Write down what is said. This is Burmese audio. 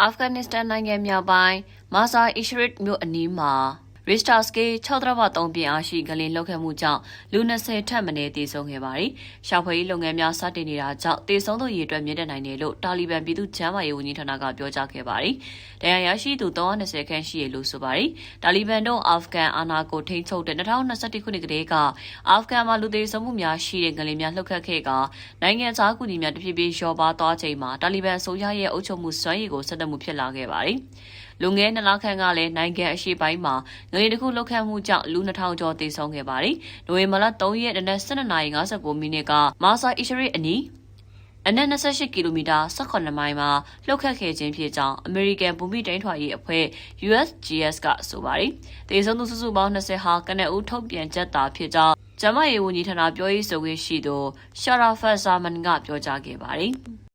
အာဖဂန်နစ္စတန်နိုင်ငံမြောက်ပိုင်းမာဆာအီရှရစ်မြို့အနီးမှာ ရစ်တာစကေ6.3ပြင်းအားရှိဂလင်လောက်ခဲ့မှုကြောင့်လူ20ထက်မနည်းသေဆုံးခဲ့ပါတယ်။ရှာဖွေရေးလုပ်ငန်းများစတင်နေတာကြောင့်သေဆုံးသူရေအတွက်မြင့်တက်နိုင်တယ်လို့တာလီဘန်ပြည်သူ့ကျန်းမာရေးဝန်ကြီးဌာနကပြောကြားခဲ့ပါတယ်။တရားရရှိသူ320ခန့်ရှိရလို့ဆိုပါတယ်။တာလီဘန်တို့အာဖဂန်အာဏာကိုထိန်းချုပ်တဲ့2021ခုနှစ်ကတည်းကအာဖဂန်မှာလူသေဆုံးမှုများရှိတဲ့ဂလင်များလှုပ်ခတ်ခဲ့ကနိုင်ငံသားကူညီများတဖြည်းဖြည်းလျော့ပါသွားချိန်မှာတာလီဘန်အစိုးရရဲ့အုပ်ချုပ်မှုစွမ်းရည်ကိုဆက်တက်မှုဖြစ်လာခဲ့ပါတယ်။လူငယ်နှစ်လခန့်ကလည်းနိုင်ငံအရှေ့ပိုင်းမှာငလျင်တစ်ခုလှုပ်ခတ်မှုကြောင့်လူ2000ကျော်သေဆုံးခဲ့ပါတယ်။နိုဝင်ဘာလ3ရက်နေ့12:59မိနစ်ကမာဆာအီရှရီအနီးအနက်28ကီလိုမီတာ18မိုင်မှာလှုပ်ခတ်ခဲ့ခြင်းဖြစ်ကြောင်းအမေရိကန်ဘူမိတိုင်းထွာရေးအဖွဲ့ USGS ကဆိုပါတယ်။သေဆုံးသူစုစုပေါင်း20ဟာကနအူးထုတ်ပြန်ချက်သာဖြစ်ကြောင်းကျမရေးဝန်ကြီးဌာနပြောရေးဆိုခွင့်ရှိသူရှာရာဖတ်ဇာမန်ကပြောကြားခဲ့ပါတယ်။